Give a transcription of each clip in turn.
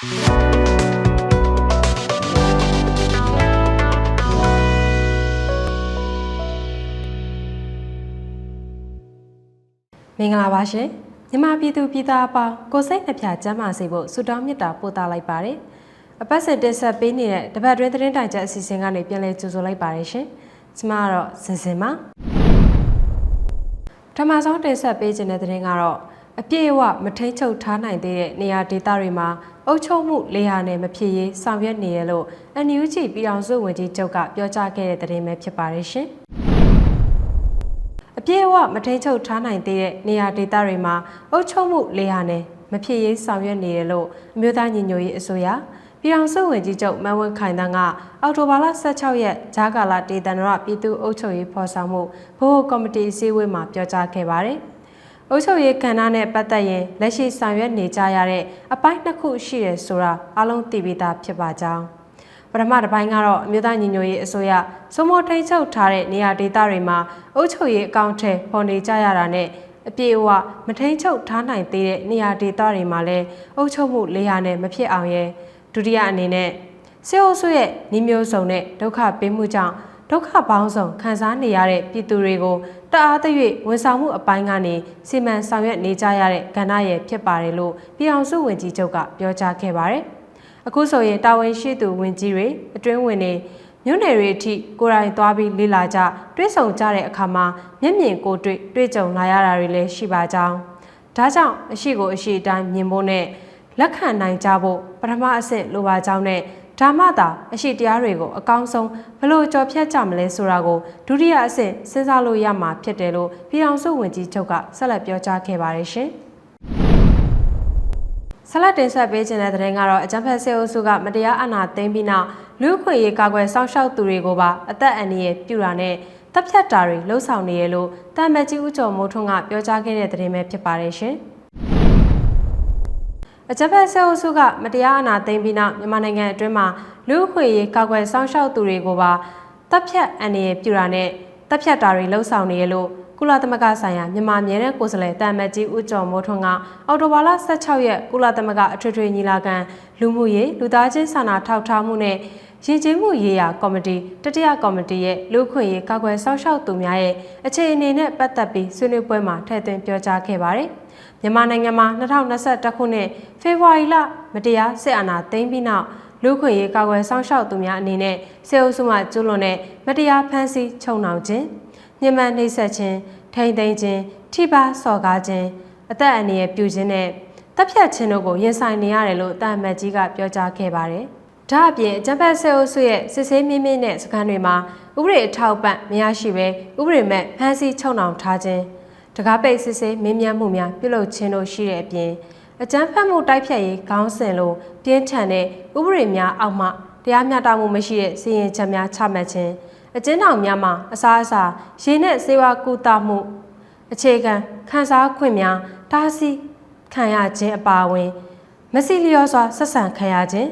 မင်္ဂလာပါရှင်မြန်မာပြည်သူပြည်သားအပေါင်းကိုယ်စိတ်နှပြကျန်းမာစေဖို့ဆုတောင်းမေတ္တာပို့သလိုက်ပါတယ်အပတ်စဉ်တင်ဆက်ပေးနေတဲ့တပတ်တွင်းသတင်းတိုင်ချက်အစီအစဉ်ကနေပြန်လည်ကြိုဆိုလိုက်ပါတယ်ရှင်ကျမကတော့စင်စင်ပါပထမဆုံးတင်ဆက်ပေးခြင်းတဲ့သတင်းကတော့အပြည့်အဝမထိန်ချုပ်ထားနိုင်သေးတဲ့နေရာဒေသတွေမှာ အုပ်ချုပ်မှုလေဟာနယ်မဖြစ်ရေးဆောင်ရွက်နေရလို့ NUG ပြည်အောင်စုဝန်ကြီးချုပ်ကပြောကြားခဲ့တဲ့သတင်းပဲဖြစ်ပါတယ်ရှင်အပြည့်အဝမထိန်ချုပ်ထားနိုင်သေးတဲ့နေရာဒေသတွေမှာအုပ်ချုပ်မှုလေဟာနယ်မဖြစ်ရေးဆောင်ရွက်နေတယ်လို့အမျိုးသားညီညွတ်ရေးအစိုးရပြည်အောင်စုဝင်ကြီးချုပ်မန်ဝင်းခိုင်တန်းကအော်တိုဘာလ16ရက်ဂျာကာလာဒေသန္တရပြည်သူ့အုပ်ချုပ်ရေးဖော်ဆောင်မှုဘိုးကော်မတီအစည်းအဝေးမှာပြောကြားခဲ့ပါတယ်။ အုပ်ချုပ်ရေးကဏ္ဍနဲ့ပတ်သက်ရင်လက်ရှိဆောင်ရွက်နေကြရတဲ့အပိုင်းတစ်ခုရှိတယ်ဆိုတာအလုံးသိပြီးသားဖြစ်ပါကြောင်းပထမတစ်ပိုင်းကတော့အမျိုးသားညီညွတ်ရေးအစိုးရစုံမထိန်ချုပ်ထားတဲ့နေရာဒေသတွေမှာအုပ်ချုပ်ရေးအကောင့်ထဲပေါ်နေကြရတာနဲ့အပြည့်အဝမထိန်ချုပ်ထားနိုင်သေးတဲ့နေရာဒေသတွေမှာလည်းအုပ်ချုပ်မှုလေးရာနဲ့မဖြစ်အောင်ရဲ့ဒုတိယအနေနဲ့စေအုပ်စုရဲ့နှီးမျိုးစုံနဲ့ဒုက္ခပေးမှုကြောင့် ဒုက္ခပေါင်းစုံခံစားနေရတဲ့ပြည်သူတွေကိုတအားသရွေ့ဝန်ဆောင်မှုအပိုင်းကနေစီမံဆောင်ရွက်နေကြရတဲ့ကဏ္ဍရဲ့ဖြစ်ပါတယ်လို့ပြည်အောင်စုဝန်ကြီးချုပ်ကပြောကြားခဲ့ပါတယ်။အခုဆိုရင်တာဝန်ရှိသူဝန်ကြီးတွေအတွင်းဝင်တွေမြို့နယ်တွေအထိကိုယ်တိုင်သွားပြီးလေ့လာကြတွဲဆုံကြတဲ့အခါမှာမျက်မြင်ကိုယ်တွေ့တွေ့ကြုံလာရတာတွေလည်းရှိပါကြောင်းဒါကြောင့်အရှိကိုအရှိအတိုင်းမြင်ဖို့နဲ့လက်ခံနိုင်ကြဖို့ပထမအဆင့်လိုပါကြောင်းနဲ့ ဓမ္မတာအရှိတရားတွေကိုအကောင်းဆုံးဘလို့ကြော်ဖြတ်ကြမလဲဆိုတာကိုဒုတိယအဆင့်စဉ်းစားလို့ရမှာဖြစ်တယ်လို့ပြည်အောင်စုဝန်ကြီးချုပ်ကဆက်လက်ပြောကြားခဲ့ပါတယ်ရှင်။ဆက်လက်တင်ဆက်ပေးခြင်းတဲ့သတင်းကတော့အကြံဖက်ဆေအုပ်စုကမတရားအနာသိမ်းပြီးနောက်လူ့အခွင့်အရေးကာကွယ်စောင့်ရှောက်သူတွေကိုပါအသက်အန္တရာယ်ပြုတာနဲ့တပ်ဖြတ်တာတွေလှုံ့ဆော်နေရလို့တာမတ်ကြီးဦးကျော်မိုးထွန်းကပြောကြားခဲ့တဲ့သတင်းပဲဖြစ်ပါတယ်ရှင်။ အကြံဖက်ဆေအုပ်စုကမတရားအနာသိမ်းပြီးနောက်မြန်မာနိုင်ငံအတွင်းမှာလူ့အခွင့်အရေးကာကွယ်စောင့်ရှောက်သူတွေကိုပါတပ်ဖြတ်အန္တရာယ်ပြုတာနဲ့တပ်ဖြတ်တာတွေလှုံ့ဆော်နေရလို့ကုလသမဂ္ဂဆိုင်ရာမြန်မာအမြဲတမ်းကိုယ်စားလှယ်တာမတ်ကြီးဦးကျော်မိုးထွန်းကအော်တိုဘာလ16ရက်ကုလသမဂ္ဂအထွေထွေညီလာခံလူမှုရေးလူသားချင်းစာနာထောက်ထားမှုနဲ့ရည်ချင်းမှုရေးရာကော်မတီတတိယကော်မတီရဲ့လူ့ခွင့်ရေးကာကွယ်စောင့်ရှောက်သူများရဲ့အခြေအနေနဲ့ပတ်သက်ပြီးဆွေးနွေးပွဲမှာထည့်သွင်းပြောကြားခဲ့ပါတယ်။ မြန်မာနိုင်ငံမှာ2021ခုနှစ်ဖေဖော်ဝါရီလမတရားစစ်အာဏာသိမ်းပြီးနောက်လူ့ခွင့်ရေးကာကွယ်စောင့်ရှောက်သူများအနေနဲ့စေအုပ်စုမှကျူးလွန်တဲ့မတရားဖမ်းဆီးချုပ်နှောင်ခြင်းညှဉ်းပန်းနှိပ်စက်ခြင်းထိမ့်သိမ်းခြင်းထိပါစော်ကားခြင်းအသက်အန္တရာယ်ပြုခြင်းနဲ့တပ်ဖြတ်ခြင်းတို့ကိုရင်ဆိုင်နေရတယ်လို့တာမတ်ကြီးကပြောကြားခဲ့ပါတယ်။ဒါအပြင်အကြံဖက်ဆဲအုပ်စုရဲ့စစ်ဆေးမြင့်မြင့်တဲ့စခန်းတွေမှာဥပဒေအထောက်ပံ့မရရှိဘဲဥပဒေမဲ့ဖမ်းဆီးချုပ်နှောင်ထားခြင်း တကားပိတ်စစ်ဆေးမင်းမြတ်မှုများပြုလုပ်ခြင်းတို့ရှိတဲ့အပြင်အကြမ်းဖက်မှုတိုက်ဖြတ်ရေးခေါင်းစဉ်လိုပြင်းထန်တဲ့ဥပဒေများအောက်မှတရားမျှတမှုမရှိတဲ့စီရင်ချက်များချမှတ်ခြင်းအကျဉ်းထောင်များမှာအစားအစာရေနဲ့ဆေးဝါးကုသမှုအခြေခံခန်းစားခွင့်များတားဆီးခံရခြင်းအပါအဝင် မစီလျောစွာဆက်ဆံခံရခြင်း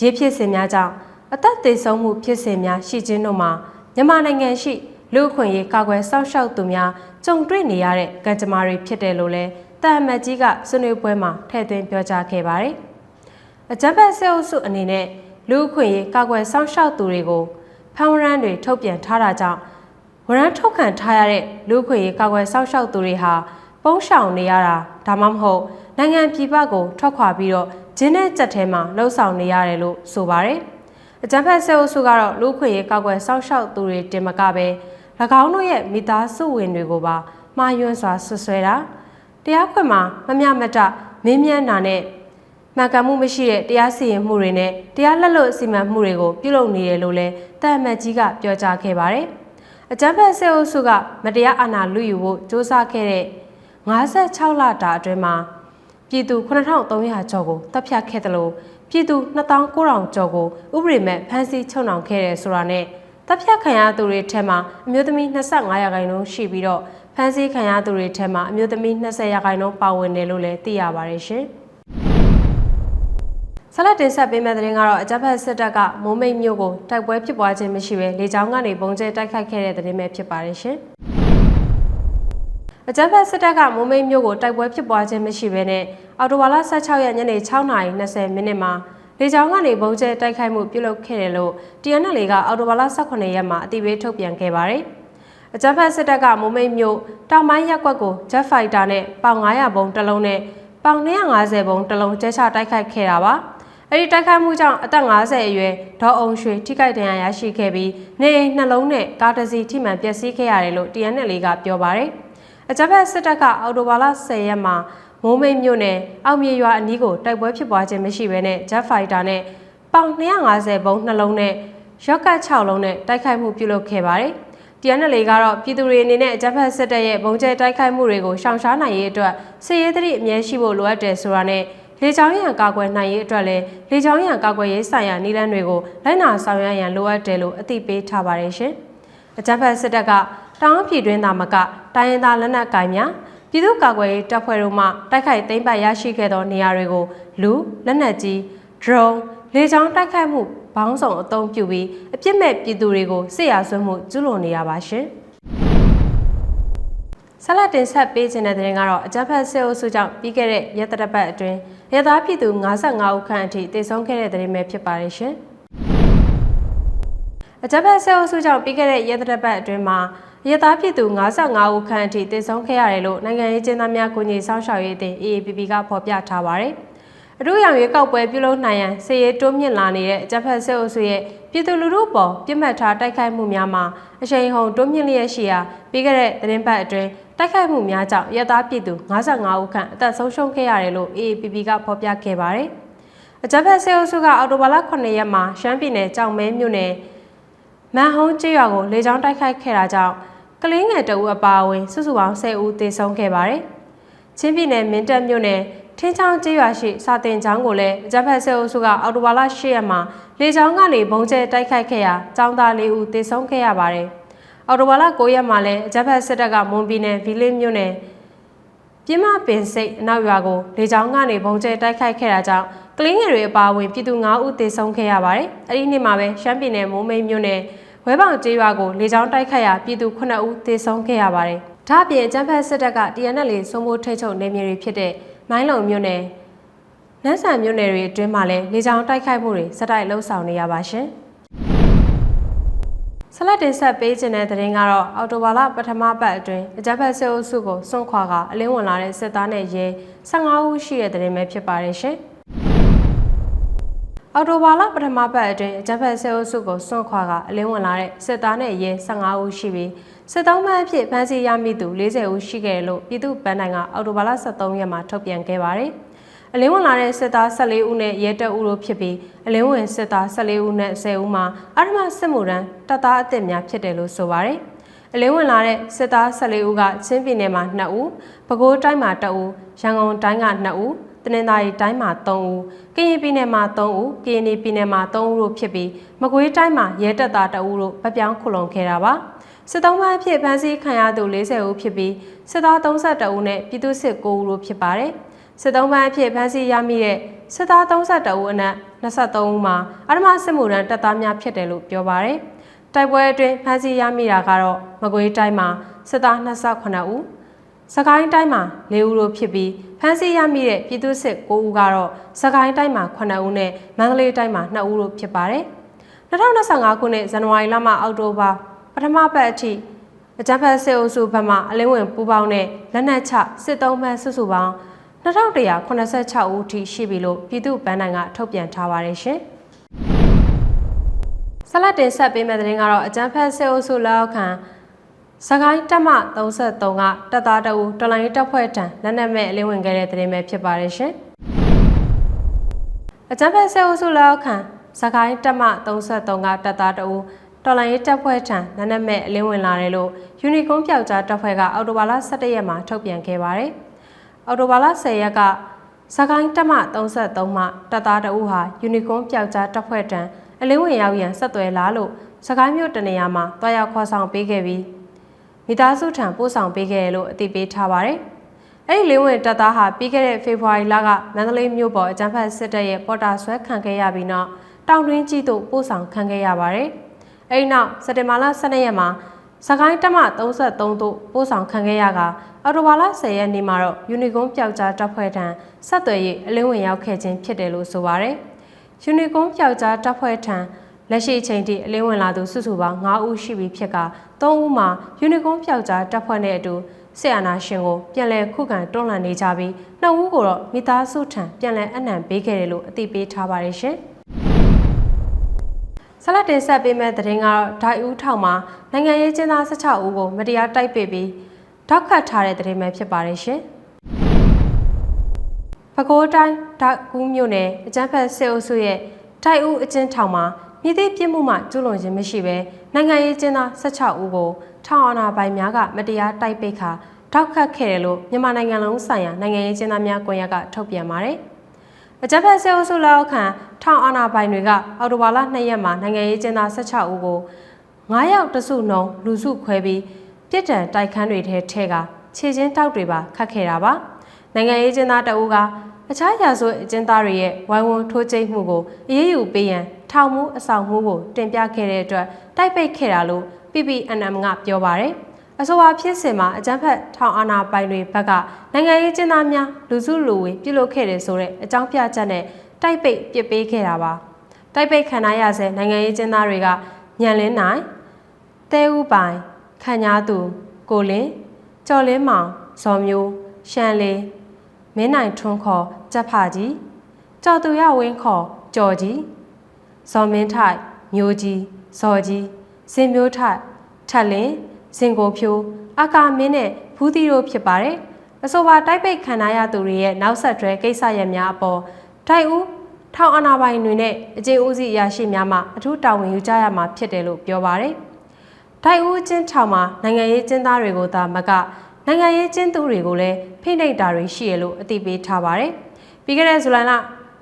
ရေဖြစ်စဉ်များကြောင့်အသက်သေဆုံးမှုဖြစ်စဉ်များရှိခြင်းတို့မှာမြန်မာနိုင်ငံရှိ လူအခွင့်ရေးကာကွယ်စောင့်ရှောက်သူများကြုံတွေ့နေရတဲ့ကံကြမ္မာတွေဖြစ်တယ်လို့လည်းတာအမတ်ကြီးကဆွေးနွေးပွဲမှာထည့်သွင်းပြောကြားခဲ့ပါတယ်။အကြံဖက်ဆဲအုပ်စုအနေနဲ့လူအခွင့်ရေးကာကွယ်စောင့်ရှောက်သူတွေကိုဖမ်းဝရမ်းတွေထုတ်ပြန်ထားတာကြောင့်ဝရမ်းထုတ်ခံထားရတဲ့လူ့ခွင့်ရေးကာကွယ်စောင့်ရှောက်သူတွေဟာပုံရှောင်နေရတာဒါမှမဟုတ်နိုင်ငံပြည်ပကိုထွက်ခွာပြီးတော့ဂျင်းနဲ့ကြက်ထဲမှာလှုပ်ဆောင်နေရတယ်လို့ဆိုပါတယ်။အကြံဖက်ဆဲအုပ်စုကတော့လူ့ခွင့်ရေးကာကွယ်စောင့်ရှောက်သူတွေတင်မကပဲ၎ င်းတို့ရဲ့မိသားစုဝင်တွေကိုပါမှားယွင်းစွာဆွဆွဲတာတရားခွင်မှာမမျှမတမင်းမြန်းတာနဲ့မှန်ကန်မှုမရှိတဲ့တရားစီရင်မှုတွေနဲ့တရားလက်လွတ်အစီမံမှုတွေကိုပြုလုပ်နေတယ်လို့လည်းတာအမတ်ကြီးကပြောကြားခဲ့ပါတယ်။အကြမ်းဖက်ဆဲအုပ်စုကမတရားအာဏာလုယူဖို့စ조사ခဲ့တဲ့56လတာအတွင်းမှာပြည်သူ9300ကျော်ကိုတပ်ဖြတ်ခဲ့တယ်လို့ပြည်သူ2900ကျော်ကိုဥပဒေမဲ့ဖမ်းဆီးချုပ်နှောင်ခဲ့တယ်ဆိုတာနဲ့ တပ်ဖြတ်ခံရသူတွေထဲမှာအမျိုးသမီး25ရာခိုင်နှုန်းရှိပြီးတော့ဖမ်းဆီးခံရသူတွေထဲမှာအမျိုးသမီး20ရာခိုင်နှုန်းပါဝင်တယ်လို့လည်းသိရပါတယ်ရှင်။ဆလတ်တင်ဆက်ပေးမယ့်သတင်းကတော့အကြမ်းဖက်စစ်တပ်ကမိုးမိတ်မြို့ကိုတိုက်ပွဲဖြစ်ပွားခြင်းမရှိဘဲလေကြောင်းကနေပုံကျဲတိုက်ခိုက်ခဲ့တဲ့သတင်းပဲဖြစ်ပါတယ်ရှင်။အအကြမ်းဖက်စစ်တပ်ကမိုးမိတ်မြို့ကိုတိုက်ပွဲဖြစ်ပွားခြင်းမရှိဘဲနဲ့အော်တိုဘာလ16ရက်ညနေ6:20မိနစ်မှာ လေကြောင်းကနေဘုံကျဲတိုက်ခိုက်မှုပြုလုပ်ခဲ့တယ်လို့ TNL ကအော်တိုဘာလ18ရက်မှာအတိပေးထုတ်ပြန်ခဲ့ပါတယ်။အကြမ်းဖက်စစ်တပ်ကမိုးမိတ်မြို့တောင်ပိုင်းရပ်ကွက်ကို Jet Fighter နဲ့ပေါင်900ဘုံတစ်လုံးနဲ့ပေါင်250ဘုံတစ်လုံးကျဲချတိုက်ခိုက်ခဲ့တာပါ။အဲဒီတိုက်ခိုက်မှုကြောင့်အသက်50အရွယ်ဒေါ်အောင်ရွှေထိခိုက်ဒဏ်ရာရရှိခဲ့ပြီးနေအိမ်နှလုံးနဲ့ကားတစ်စီးထိမှန်ပျက်စီးခဲ့ရတယ်လို့ TNL ကပြောပါတယ်။အကြမ်းဖက်စစ်တပ်ကအော်တိုဘာလ10ရက်မှာ မိုးမိတ်မြို့နယ်အောက်မြေရွာအနီးကိုတိုက်ပွဲဖြစ်ပွားခြင်းမရှိဘဲနဲ့ Jet Fighter နဲ့ပေါင်250ဘုံနှလုံးနဲ့ရော့ကတ်6လုံးနဲ့တိုက်ခိုက်မှုပြုလုပ်ခဲ့ပါတယ်။ TNL ကတော့ပြည်သူတွေအနေနဲ့အကြမ်းဖက်စစ်တပ်ရဲ့ဘုံကျဲတိုက်ခိုက်မှုတွေကိုရှောင်ရှားနိုင်ရေးအတွက်စစ်ရေးသတိအမြဲရှိဖို့လိုအပ်တယ်ဆိုတာနဲ့လေကြောင်းရန်ကာကွယ်နိုင်ရေးအတွက်လည်းလေကြောင်းရန်ကာကွယ်ရေးဆိုင်ရာနည်းလမ်းတွေကိုလိုက်နာဆောင်ရွက်ရန်လိုအပ်တယ်လို့အသိပေးထားပါတယ်ရှင်။အကြမ်းဖက်စစ်တပ်ကတောင်ပြည်တွင်းသားမကတိုင်းရင်းသားလက်နက်ကိုင်များ ပြည်သူ့ကာကွယ်ရေးတပ်ဖွဲ့တို့မှတိုက်ခိုက်သိမ်းပိုက်ရရှိခဲ့သောနေရာတွေကိုလူလက်နက်ကြီး drone လေကြောင်းတိုက်ခိုက်မှုဘောင်းဆောင်အုံပြုပြီးအပြစ်မဲ့ပြည်သူတွေကိုစစ်ရာဆွဲမှုကျူးလွန်နေရပါရှင်။ဆက်လက်တင်ဆက်ပေးခြင်းတဲ့တဲ့ရင်ကတော့အကြမ်းဖက်စစ်အုပ်စုကြောင့်ပြီးခဲ့တဲ့ရက်သတ္တပတ်အတွင်းရသားပြည်သူ55ဦးခန့်အထိတေဆုံးခဲ့တဲ့တဲ့ရင်ပဲဖြစ်ပါတယ်ရှင်။အကြမ်းဖက်စစ်အုပ်စုကြောင့်ပြီးခဲ့တဲ့ရက်သတ္တပတ်အတွင်းမှာ ရသားပြည်သူ55ဦးခန့်အထိတေဆုံးခဲ့ရတယ်လို့နိုင်ငံရေးကျင်းသားများကိုညီဆောင်ရှောက်ရေးအသင်း AAPP ကဖော်ပြထားပါတယ်။အထူးရောင်ရွေးကောက်ပွဲပြုလုပ်နိုင်ရန်စစ်ရေးတိုးမြင့်လာနေတဲ့အကြမ်းဖက်စစ်အုပ်စုရဲ့ပြည်သူလူထုပေါ်ပြစ်မှတ်ထားတိုက်ခိုက်မှုများမှာအရှိန်ဟုန်တိုးမြင့်လျက်ရှိရာပြီးခဲ့တဲ့သတင်းပတ်အတွင်းတိုက်ခိုက်မှုများကြောင့်ရသားပြည်သူ55ဦးခန့်အသက်ဆုံးရှုံးခဲ့ရတယ်လို့ AAPP ကဖော်ပြခဲ့ပါတယ်။အကြမ်းဖက်စစ်အုပ်စုကအော်တိုဘာလ9ရက်မှာရှမ်းပြည်နယ်ကြောင်မဲမြို့နယ် မန်ဟုံးကျေးရွာကိုလေကြောင်းတိုက်ခိုက်ခဲ့တာကြောင့်ကလင်းငယ်တအူအပါအဝင်စုစုပေါင်း10ဦးသေဆုံးခဲ့ပါတယ်။ချင်းပြည်နယ်မင်းတပ်မြို့နယ်ထင်းချောင်းကျေးရွာရှိစာတင်ကျောင်းကိုလည်းအကြမ်းဖက်ဆဲအုပ်စုကအော်တိုဘာလ10ရက်မှာလေကြောင်းကနေဘုံကျဲတိုက်ခိုက်ခဲ့ရာကျောင်းသား၄ဦးသေဆုံးခဲ့ရပါတယ်။အော်တိုဘာလ9ရက်မှာလည်းအကြမ်းဖက်စစ်တပ်ကမွန်ပြည်နယ်ဗီလင်းမြို့နယ်ပြင်းမပင်စိတ်အနောက်ရွာကိုလေကြောင်းကနေဘုံကျဲတိုက်ခိုက်ခဲ့တာကြောင့် ကလင်းငယ်တွေအပါအဝင်ပြည်သူ9ဦးသေဆုံးခဲ့ရပါတယ်။အဲဒီနေ့မှာပဲရှမ်းပြည်နယ်မိုးမိတ်မြို့နယ်ဝဲပေါင်ကျေးရွာကိုလေကြောင်းတိုက်ခိုက်ရာပြည်သူ9ဦးသေဆုံးခဲ့ရပါတယ်။ဒါ့အပြင်အကြမ်းဖက်စစ်တပ်က TNL စိုးမိုးထိတ်ချုပ်နေမြေတွေဖြစ်တဲ့မိုင်းလုံမြို့နယ်နန်းဆန်မြို့နယ်တွေအတွင်းမှာလည်းလေကြောင်းတိုက်ခိုက်မှုတွေစတိုက်လှုပ်ဆောင်နေရပါရှင်။ဆလတ်တင်ဆက်ပေးခြင်းတဲ့သတင်းကတော့အော်တိုဘာလပထမပတ်အတွင်းအကြမ်းဖက်စစ်အုပ်စုကိုစွန့်ခွာကအလင်းဝင်လာတဲ့စစ်သားနဲ့ရဲ15ဦးရှိတဲ့သတင်းပဲဖြစ်ပါတယ်ရှင်။ အော်တိုဘာလပထမပတ်အတွင်းအကြမ်းဖက်စစ်အုပ်စုကိုစွန့်ခွာကအလင်းဝင်လာတဲ့စစ်သားနဲ့ရဲ15ဦးရှိပြီးစစ်တောင်းမှအဖြစ်ဖမ်းဆီးရမိသူ40ဦးရှိခဲ့တယ်လို့ပြည်သူ့ဗန်းတိုင်ကအော်တိုဘာလ23ရက်မှာထုတ်ပြန်ခဲ့ပါတယ်။အလင်းဝင်လာတဲ့စစ်သား14ဦးနဲ့ရဲတပ်ဦးတို့ဖြစ်ပြီးအလင်းဝင်စစ်သား14ဦးနဲ့10ဦးမှာအထမစစ်မှုရန်တပ်သားအသစ်များဖြစ်တယ်လို့ဆိုပါတယ်။အလင်းဝင်လာတဲ့စစ်သား14ဦးကချင်းပြည်နယ်မှာ2ဦး၊ပဲခူးတိုင်းမှာ2ဦး၊ရန်ကုန်တိုင်းက2ဦး တနင်္သာရီတိုင်းမှာ3ဦးကရင်ပြည်နယ်မှာ3ဦးကရင်ပြည်နယ်မှာ3ဦးတို့ဖြစ်ပြီးမကွေးတိုင်းမှာရဲတပ်သား2ဦးတို့ဗပြောင်းခုလုံခဲ့တာပါစစ်သုံးပိုင်းအဖြစ်ဖမ်းဆီးခံရသူ40ဦးဖြစ်ပြီးစစ်သား32ဦးနဲ့ပြည်သူစစ်9ဦးတို့ဖြစ်ပါတယ်စစ်သုံးပိုင်းအဖြစ်ဖမ်းဆီးရမိတဲ့စစ်သား32ဦးအနက်23ဦးမှာအထမစစ်မှုရန်တပ်သားများဖြစ်တယ်လို့ပြောပါတယ်တိုက်ပွဲအတွင်းဖမ်းဆီးရမိတာကတော့မကွေးတိုင်းမှာစစ်သား28ဦး စကိုင်းတိုင်းမှာ၄ဦးတို့ဖြစ်ပြီးဖမ်းဆီးရမိတဲ့ပြည်သူစစ်9ဦးကတော့စကိုင်းတိုင်းမှာ9ဦးနဲ့မန္တလေးတိုင်းမှာ2ဦးတို့ဖြစ်ပါတယ်။2025ခုနှစ်ဇန်နဝါရီလမှအောက်တိုဘာပထမပတ်အထိအကြမ်းဖက်စစ်အုပ်စုဘက်မှအလင်းဝင်ပူးပေါင်းတဲ့လက်နက်ချစစ်သုံးမှန်းစုစုပေါင်း2186ဦးထိရှိပြီလို့ပြည်သူ့ဗန်းနိုင်ကထုတ်ပြန်ထားပါတယ်ရှင်။ဆလတ်တင်ဆက်ပေးမယ့်တဲ့ရင်ကတော့အကြမ်းဖက်စစ်အုပ်စုလက်အောက်ခံ စကိုင်းတက်မ33ကတပ်သားတအူတော်လိုင်းတပ်ဖွဲ့ထံလက်နက်မဲ့အလင်းဝင်ခဲ့တဲ့သတင်းပဲဖြစ်ပါတယ်ရှင်။အကြမ်းဖက်ဆဲအုပ်စုလက်အောက်ခံစကိုင်းတက်မ33ကတပ်သားတအူတော်လိုင်းတပ်ဖွဲ့ထံလက်နက်မဲ့အလင်းဝင်လာတယ်လို့ယူနီကွန်ပျောက်ကြားတပ်ဖွဲ့ကအော်တိုဘာလ17ရက်မှာထုတ်ပြန်ခဲ့ပါတယ်။အော်တိုဘာလ10ရက်ကစကိုင်းတက်မ33မှတပ်သားတအူဟာယူနီကွန်ပျောက်ကြားတပ်ဖွဲ့ထံအလင်းဝင်ရောက်ရန်ဆက်သွယ်လာလို့စကိုင်းမြို့တနေရာမှာတွားရောက်ခေါ်ဆောင်ပေးခဲ့ပြီး မိသားစုထံပို့ဆောင်ပေးခဲ့တယ်လို့အသိပေးထားပါတယ်။အဲ့ဒီလေးဝင်တပ်သားဟာပြီးခဲ့တဲ့ဖေဖော်ဝါရီလကမန္တလေးမြို့ပေါ်အကြမ်းဖက်စစ်တပ်ရဲ့ပေါ်တာဆွဲခံခဲ့ရပြီးနောက်တောင်တွင်းကြီးသို့ပို့ဆောင်ခံခဲ့ရပါတယ်။အဲ့ဒီနောက်စက်တင်ဘာလ12ရက်မှာစကိုင်းတက်မ33တို့ပို့ဆောင်ခံခဲ့ရကအော်တိုဘာလ10ရက်နေ့မှာတော့ယူနီကွန်ပျောက်ကြားတပ်ဖွဲ့ထံဆက်သွယ်ရေးအလင်းဝင်ရောက်ခဲ့ခြင်းဖြစ်တယ်လို့ဆိုပါရယ်ယူနီကွန်ပျောက်ကြားတပ်ဖွဲ့ထံလက်ရှိအချိန်ထိအလင်းဝင်လာသူစုစုပေါင်း9ဦးရှိပြီဖြစ်က 3ဦးမှာယူနီကွန်ပျောက်ကြားတပ်ဖွဲ့နဲ့အတူဆီယနာရှင်ကိုပြန်လည်ခုခံတွန်းလှန်နေကြပြီးနှစ်ဦးကိုတော့မိသားစုထံပြန်လည်အနံပေးခဲ့တယ်လို့အသိပေးထားပါတယ်ရှင်။ဆလတ်တင်ဆက်ပေးမဲ့သတင်းကတော့ဒိုင်ဦးထောင်မှာနိုင်ငံရေးကျင်းသား16ဦးကိုမတရားတိုက်ပစ်ပြီးထောက်ခတ်ထားတဲ့သတင်းပဲဖြစ်ပါတယ်ရှင်။ပဲခူးတိုင်းဒိုက်ဦးမြို့နယ်အကျန်းဖက်စစ်အုပ်စုရဲ့ဒိုင်ဦးအကျဉ်းထောင်မှာ မြစ်သေးပြစ်မှုမှကျူးလွန်ခြင်းမရှိဘဲနိုင်ငံရေးကျင်းသား16ဦးကိုထောင်အာဏာပိုင်များကမတရားတိုက်ပိတ်ခါထောက်ခတ်ခဲ့တယ်လို့မြန်မာနိုင်ငံလုံးဆိုင်ရာနိုင်ငံရေးကျင်းသားများကွန်ရက်ကထုတ်ပြန်ပါတယ်။အကြမ်းဖက်ဆဲအုပ်စုလက်အောက်ခံထောင်အာဏာပိုင်တွေကအော်တိုဘာလ2ရက်မှာနိုင်ငံရေးကျင်းသား16ဦးကို9ယောက်တစုနှုံလူစုခွဲပြီးပြစ်ဒဏ်တိုက်ခန်းတွေထဲထဲကခြေချင်းတောက်တွေပါခတ်ခဲ့တာပါ။နိုင်ငံရေးကျင်းသားတအူးက အခြားရာဇဝတ်အကျဉ်းသားတွေရဲ့ဝိုင်းဝန်းထိုးကျိတ်မှုကိုအေးအေးယူပေးရန်ထောင်မှုအဆောင်မှုကိုတင်ပြခဲ့တဲ့အတွက်တိုက်ပိတ်ခဲ့တာလို့ PPNM ကပြောပါတယ်။အဆိုပါဖြစ်စဉ်မှာအကြမ်းဖက်ထောင်အာဏာပိုင်တွေဘက်ကနိုင်ငံရေးကျင်းသားများလူစုလူဝေပြုလုပ်ခဲ့တယ်ဆိုတဲ့အကြောင်းပြချက်နဲ့တိုက်ပိတ်ပစ်ပေးခဲ့တာပါ။တိုက်ပိတ်ခံရရဆဲနိုင်ငံရေးကျင်းသားတွေကညံလင်းနိုင်တဲဦးပိုင်ခန့်ညာသူကိုလင်းကျော်လင်းမောင်ဇော်မျိုးရှန်လေး မင်းနိုင်ထွန်းခေါ်ကြက်ဖကြီးကြော်သူရဝင်းခေါ်ကြော်ကြီးဇော်မင်းထိုက်မျိုးကြီးဇော်ကြီးစင်မျိုးထိုက်ထက်လင်းစင်ကိုဖြိုးအကာမင်းနဲ့ဖူးသီတို့ဖြစ်ပါတယ်အဆိုပါတိုက်ပိတ်ခံရသူတွေရဲ့နောက်ဆက်တွဲကိစ္စရပ်များအပေါ်ထိုင်ဦးထောင်အာဏာပိုင်တွေနဲ့အခြေဦးစီးအရာရှိများမှအထူးတာဝန်ယူကြရမှာဖြစ်တယ်လို့ပြောပါတယ်။ထိုင်ဦးချင်းထောင်မှာနိုင်ငံရေးကျင်းသားတွေကိုသာမကနိုင်ငံရေးကျင်းသူတွေကိုလည်း ဖိနှိပ်တာတွေရှိရလို့အသိပေးထားပါတယ်။ပြီးခဲ့တဲ့ဇူလိုင်လ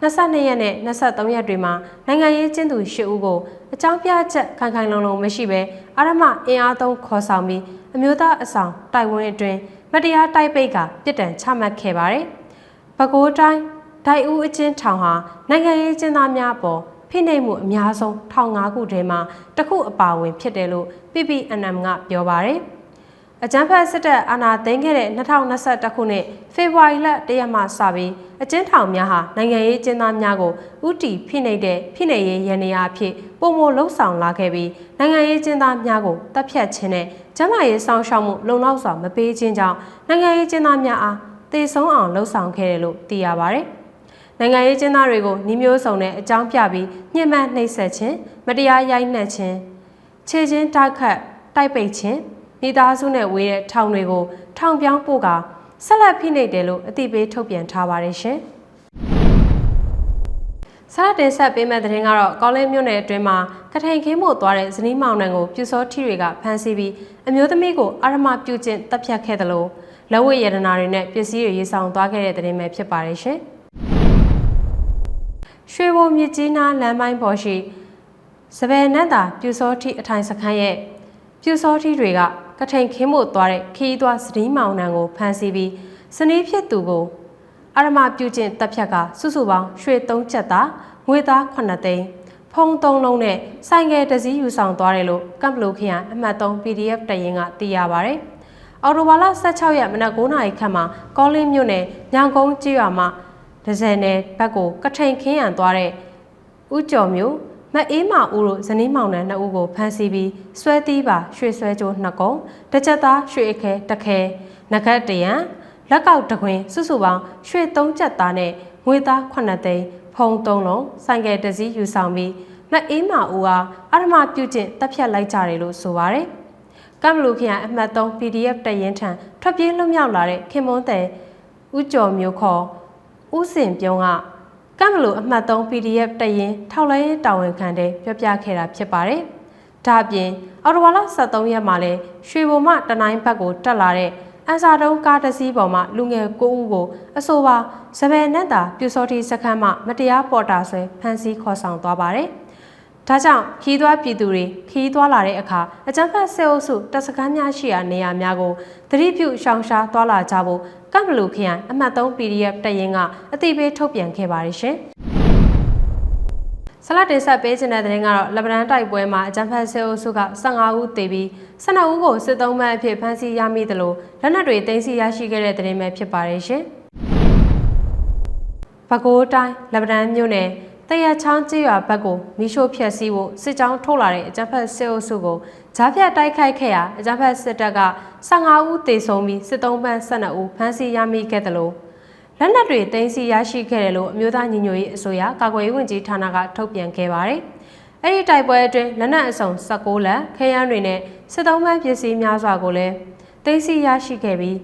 22ရက်နဲ့23ရက်တွေမှာနိုင်ငံရေးကျင်းသူ10ဦးကိုအကြောင်းပြချက်ခိုင်ခိုင်လုံလုံမရှိဘဲအာရမအင်အားသုံးခေါ်ဆောင်ပြီးအမျိုးသားအဆောင်တိုက်ဝန်းအတွင်းမတရားတိုက်ပိတ်ကပြစ်ဒဏ်ချမှတ်ခဲ့ပါတယ်။ပဲခူးတိုင်းဒိုင်ဦးအချင်းထောင်ဟာနိုင်ငံရေးကျင်းသားများပေါ်ဖိနှိပ်မှုအများဆုံးထောင်၅ခုထဲမှာတစ်ခုအပါအဝင်ဖြစ်တယ်လို့ PPNM ကပြောပါတယ်။ အကြမ်းဖက်စစ်တပ်အာဏာသိမ်းခဲ့တဲ့2021ခုနှစ်ဖေဖော်ဝါရီလတရက်မှစပြီးအကျဉ်းထောင်များဟာနိုင်ငံရေးကျင်းသားများကိုဥတီဖိနှိပ်တဲ့ဖိနှိပ်ရေးရန်နေရာအဖြစ်ပုံမလှုပ်ဆောင်လာခဲ့ပြီးနိုင်ငံရေးကျင်းသားများကိုတပ်ဖြတ်ခြင်းနဲ့ကျန်းမာရေးစောင့်ရှောက်မှုလုံလောက်စွာမပေးခြင်းကြောင့်နိုင်ငံရေးကျင်းသားများအားတေဆုံးအောင်လှုပ်ဆောင်ခဲ့တယ်လို့သိရပါတယ်။နိုင်ငံရေးကျင်းသားတွေကိုနှီးမျိုးစုံနဲ့အကြောင်းပြပြီးညှဉ်းပန်းနှိပ်စက်ခြင်းမတရားရိုက်နှက်ခြင်းခြေချင်းတိုက်ခတ်တိုက်ပိတ်ခြင်း မိသားစုနဲ့ဝေးတဲ့ထောင်တွေကို ထောင်ပြောင်းပို့ကဆက်လက်ဖိနှိပ်တယ်လို့အသိပေးထုတ်ပြန်ထားပါတယ်ရှင်။ဆရာတင်ဆက်ပေးမဲ့သတင်းကတော့ကောလင်းမြို့နယ်အတွင်းမှာကထိန်ခင်းမို့သွားတဲ့ဇနီးမောင်နှံကိုပြူစောထီတွေကဖမ်းဆီးပြီးအမျိုးသမီးကိုအာရမပြုကျင့်တပ်ဖြတ်ခဲ့တယ်လို့လက်ဝဲရတနာတွေနဲ့ပစ္စည်းတွေရေးဆောင်သွားခဲ့တဲ့သတင်းပဲဖြစ်ပါတယ်ရှင်။ရွှေဘုံမြစ်ကြီးနားလမ်းပိုင်းပေါ်ရှိစပယ်နတ်တာပြူစောထီအထိုင်စခန်းရဲ့ပြူစောထီတွေက ကထိန်ခင်းမို့သွားတဲ့ခီးသွားစတီးမောင်နှံကိုဖမ်းဆီးပြီးစနေဖြစ်သူကိုအာရမပြုကျင့်တပ်ဖြတ်ကစုစုပေါင်းရွှေ၃ချက်သားငွေသား9သိန်းဖုံ၃လုံးနဲ့ဆိုင်ငယ်တစည်းယူဆောင်သွားတယ်လို့ကမ်ဘလိုခရိုင်အမှတ်3 PDF တရင်ကသိရပါဗျ။အော်တိုဘာလ16ရက်မနက်9:00နာရီခန့်မှာကောလင်းမြို့နယ်ညောင်ကုန်းကျေးရွာမှာဒဇယ်နယ်ဘက်ကိုကထိန်ခင်းရန်သွားတဲ့ဦးကျော်မျိုး မအေးမဦးတို့ဇနီးမောင်နှံနှစ်ဦးကိုဖမ်းဆီးပြီးဆွဲသီးပါရွှေဆွဲကြိုးနှစ်ကုံတစ်ချက်သားရွှေအခဲတစ်ခဲနဂတ်တရံလက်ကောက်တခွင်စုစုပေါင်းရွှေသုံးချက်သားနဲ့ငွေသား9သိန်းဖုံသုံးလုံးဆိုင်ကယ်တစ်စီးယူဆောင်ပြီးမအေးမဦးအားအရမပြုကျင့်တပ်ဖြတ်လိုက်ကြတယ်လို့ဆိုပါတယ်ကမ်ဘလူခရိုင်အမှတ်3 PDF တရင်ထံထွက်ပြေးလွတ်မြောက်လာတဲ့ခင်မွန်းတဲ့ဦးကျော်မျိုးခေါ်ဦးစင်ပြုံးက ကမ်ဘလိုအမှတ်3 PDF တရင်ထောက်လိုင်းရေးတာဝန်ခံတဲ့ပြောပြခဲ့တာဖြစ်ပါတယ်။ဒါအပြင်အော်တိုဝါလာ73ရက်မှာလဲရွှေဘုံမှတနိုင်းဘက်ကိုတက်လာတဲ့အန်စာတုံးကားတစ်စီးပေါ်မှာလူငယ်9ဦးကိုအဆိုပါစပယ်နဲ့တာပြူစောတိစခန်းမှမတရားပေါ်တာဆွဲဖမ်းဆီးခေါ်ဆောင်သွားပါတယ်။ဒါကြောင့်ခီးသွွားပြည်သူတွေခီးသွွားလာတဲ့အခါအကြမ်းဖက်ဆဲအုပ်စုတပ်စခန်းများရှိရာနေရာများကိုသတိပြုရှောင်ရှားသွားလာကြဖို့ ကမ်ဘလူခရိုင်အမှတ်3 PDF တရင်ကအသိပေးထုတ်ပြန်ခဲ့ပါတယ်ရှင်။ဆလတ်တင်ဆက်ပေးခြင်းတဲ့တဲ့ကတော့လက်ဗနန်တိုက်ပွဲမှာအကြမ်းဖက်စစ်အုပ်စုက15ဦးသေပြီး12ဦးကိုစစ်သုံးမှတ်အဖြစ်ဖမ်းဆီးရမိတယ်လို့လက်နက်တွေတင်စီရရှိခဲ့တဲ့တဲ့ပဲဖြစ်ပါတယ်ရှင်။ပဲခူးတိုင်းလက်ဗနန်မြို့နယ် တရချောင်းကျေးရွာဘက်ကိုမီးရှို့ဖျက်ဆီးဖို့စစ်ကြောင်းထုတ်လာတဲ့အကြမ်းဖက်စစ်အုပ်စုကိုဂျားဖြတ်တိုက်ခိုက်ခဲ့ရာအကြမ်းဖက်စစ်တပ်က15ဦးသေဆုံးပြီးစစ်သုံးပန်း12ဦးဖမ်းဆီးရမိခဲ့တယ်လို့လက်နက်တွေတင်စီရရှိခဲ့တယ်လို့အမျိုးသားညီညွတ်ရေးအစိုးရကာကွယ်ရေးဝန်ကြီးဌာနကထုတ်ပြန်ခဲ့ပါတယ်။အဲ့ဒီတိုက်ပွဲအတွင်းလက်နက်အစုံ16လက်ခဲယမ်းတွေနဲ့စစ်သုံးပန်းပစ္စည်းများစွာကိုလည်းတင်စီရရှိခဲ့ပြီး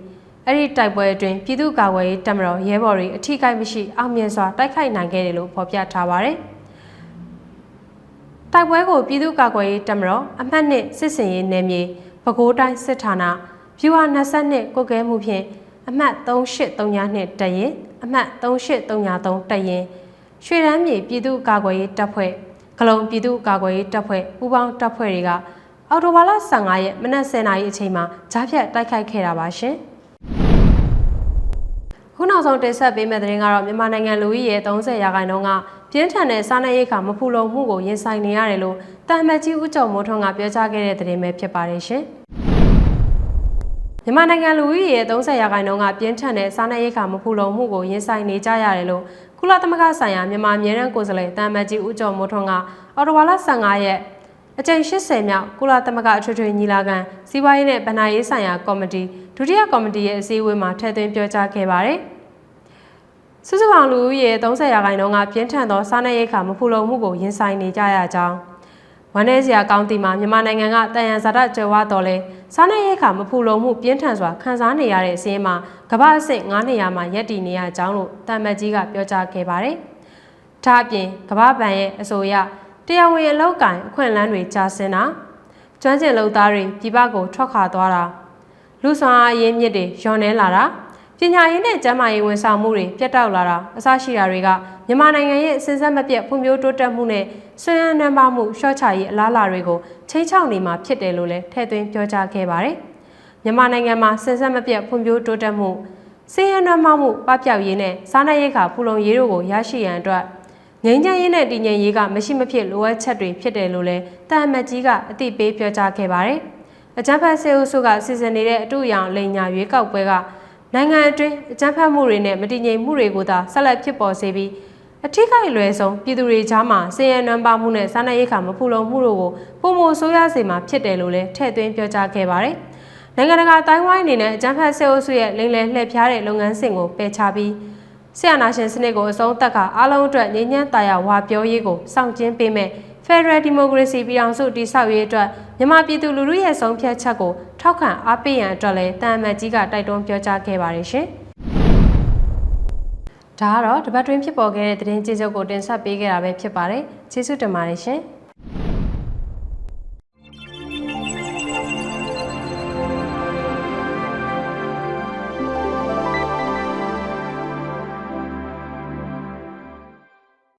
အဲ့ဒီတိုက်ပွဲအတွင်းပြည်သူ့ကာကွယ်ရေးတပ်မတော်ရဲဘော်တွေအထိကိမရှိအောင်မြင်စွာတိုက်ခိုက်နိုင်ခဲ့တယ်လို့ဖော်ပြထားပါတယ်။တိုက်ပွဲကိုပြည်သူ့ကာကွယ်ရေးတပ်မတော်အမှတ်နှစ်စစ်စင်ရေးနယ်မြေပဲခူးတိုင်းစစ်ဌာနဖြူဟာ22ကုတ်ကဲမှုဖြင့်အမှတ်3832တပ်ရင်အမှတ်3833တပ်ရင်ရွှေရမ်းမြေပြည်သူ့ကာကွယ်ရေးတပ်ဖွဲ့ဂလုံပြည်သူ့ကာကွယ်ရေးတပ်ဖွဲ့ပူးပေါင်းတပ်ဖွဲ့တွေကအော်တိုဘာလ15ရက်မနက်10:00နာရီအချိန်မှာကြားဖြတ်တိုက်ခိုက်ခဲ့တာပါရှင်။ ခုနောက်ဆုံးတင်ဆက်ပေးမယ့်သတင်းကတော့မြန်မာနိုင်ငံလူဦးရေ30ရာခိုင်နှုန်းကပြင်းထန်တဲ့စားနပ်ရိက္ခာမဖူလုံမှုကိုရင်ဆိုင်နေရတယ်လို့တာမတ်ကြီးဦးကျော်မိုးထွန်းကပြောကြားခဲ့တဲ့သတင်းပဲဖြစ်ပါတယ်ရှင်။မြန်မာနိုင်ငံလူဦးရေရဲ့30ရာခိုင်နှုန်းကပြင်းထန်တဲ့စားနပ်ရိက္ခာမဖူလုံမှုကိုရင်ဆိုင်နေကြရတယ်လို့ကုလသမဂ္ဂဆိုင်ရာမြန်မာအမြဲတမ်းကိုယ်စားလှယ်တာမတ်ကြီးဦးကျော်မိုးထွန်းကအော်တိုဝါလာ15ရက် အကြိမ်80မြောက်ကုလသမဂ္ဂအထွေထွေညီလာခံစီးပွားရေးနဲ့ဗဏ္ဍာရေးဆိုင်ရာကော်မတီဒုတိယကော်မတီရဲ့အစည်းအဝေးမှာထည့်သွင်းပြောကြားခဲ့ပါတယ်။စုစုပေါင်းလူဦးရေ30ရာခိုင်နှုန်းကပြင်းထန်သောစားနပ်ရိက္ခာမဖူလုံမှုကိုရင်ဆိုင်နေကြရကြောင်းဝမ်းနည်းစရာကောင်းတီမှာမြန်မာနိုင်ငံကတန်ရန်ဇာတကြွယ်ဝတော်လဲစားနပ်ရိက္ခာမဖူလုံမှုပြင်းထန်စွာခံစားနေရတဲ့အစင်းမှာကမ္ဘာအဆင့်9နေရာမှာရပ်တည်နေရကြောင်းလို့တာမတ်ကြီးကပြောကြားခဲ့ပါတယ်။ဒါအပြင်ကမ္ဘာဘဏ်ရဲ့အဆိုအရ တရားဝင်အလောက်ကန်အခွင့်အလမ်းတွေကြာဆင်းတာကျွမ်းကျင်လုံသားတွေပြည်ပကိုထွက်ခွာသွားတာလူဆောင်အားအရင်းမြစ်တွေညှော်နှဲလာတာပညာရေးနဲ့ကျန်းမာရေးဝန်ဆောင်မှုတွေပြတ်တောက်လာတာအစရှိတာတွေကမြန်မာနိုင်ငံရဲ့စဉ်ဆက်မပြတ်ဖွံ့ဖြိုးတိုးတက်မှုနဲ့ဆွေးနွေးနှံပါမှုရှော့ချရေးအလားအလာတွေကိုချိန်ချောက်နေမှာဖြစ်တယ်လို့လည်းထည့်သွင်းပြောကြားခဲ့ပါတယ်။မြန်မာနိုင်ငံမှာစဉ်ဆက်မပြတ်ဖွံ့ဖြိုးတိုးတက်မှုစည်ရနှံပါမှုပပျောက်ရေးနဲ့စားနပ်ရိက္ခာဖူလုံရေးတို့ကိုရရှိရန်အတွက် ငြိမ်းချမ်းရေးနဲ့တည်ငြိမ်ရေးကမရှိမဖြစ်လိုအပ်ချက်တွေဖြစ်တယ်လို့လည်းတာအမတ်ကြီးကအသိပေးပြောကြားခဲ့ပါတယ်။အကြံဖတ်ဆေးအုပ်စုကစီစဉ်နေတဲ့အတူအယောင်လိန်ညာရွေးကောက်ပွဲကနိုင်ငံအတွင်းအကြမ်းဖက်မှုတွေနဲ့မတည်ငြိမ်မှုတွေကိုသာဆက်လက်ဖြစ်ပေါ်စေပြီးအထူးခိုင်လွယ်ဆုံးပြည်သူတွေကြားမှာစည်ရန်နံပါမှုနဲ့စားနပ်ရိက္ခာမဖူလုံမှုတို့ကိုပုံမဆိုးရစေမှာဖြစ်တယ်လို့လည်းထည့်သွင်းပြောကြားခဲ့ပါတယ်။နိုင်ငံတကာတိုင်းဝိုင်းအနေနဲ့အကြမ်းဖက်ဆဲအုပ်စုရဲ့လိမ်လည်လှည့်ဖျားတဲ့လုပ်ငန်းစဉ်ကိုပယ်ချပြီး ဆရာနာရှင်စနစ်ကိုအဆုံးသတ်ကအားလုံးအတွက်ငြိမ်းချမ်းသာယာဝါပြောရေးကိုစောင့်ကျင်းပေးမဲ့ Federal Democracy ပြည်အောင်စုတည်ဆောက်ရေးအတွက်မြန်မာပြည်သူလူထုရဲ့ဆုံးဖြတ်ချက်ကိုထောက်ခံအားပေးရန်အတွက်လည်းတာမန်ကြီးကတိုက်တွန်းပြောကြားခဲ့ပါတယ်ရှင်။ဒါကတော့တပတ်တွင်းဖြစ်ပေါ်ခဲ့တဲ့သတင်းကြေးချုပ်ကိုတင်ဆက်ပေးခဲ့တာပဲဖြစ်ပါတယ်။ကျေးဇူးတင်ပါတယ်ရှင်။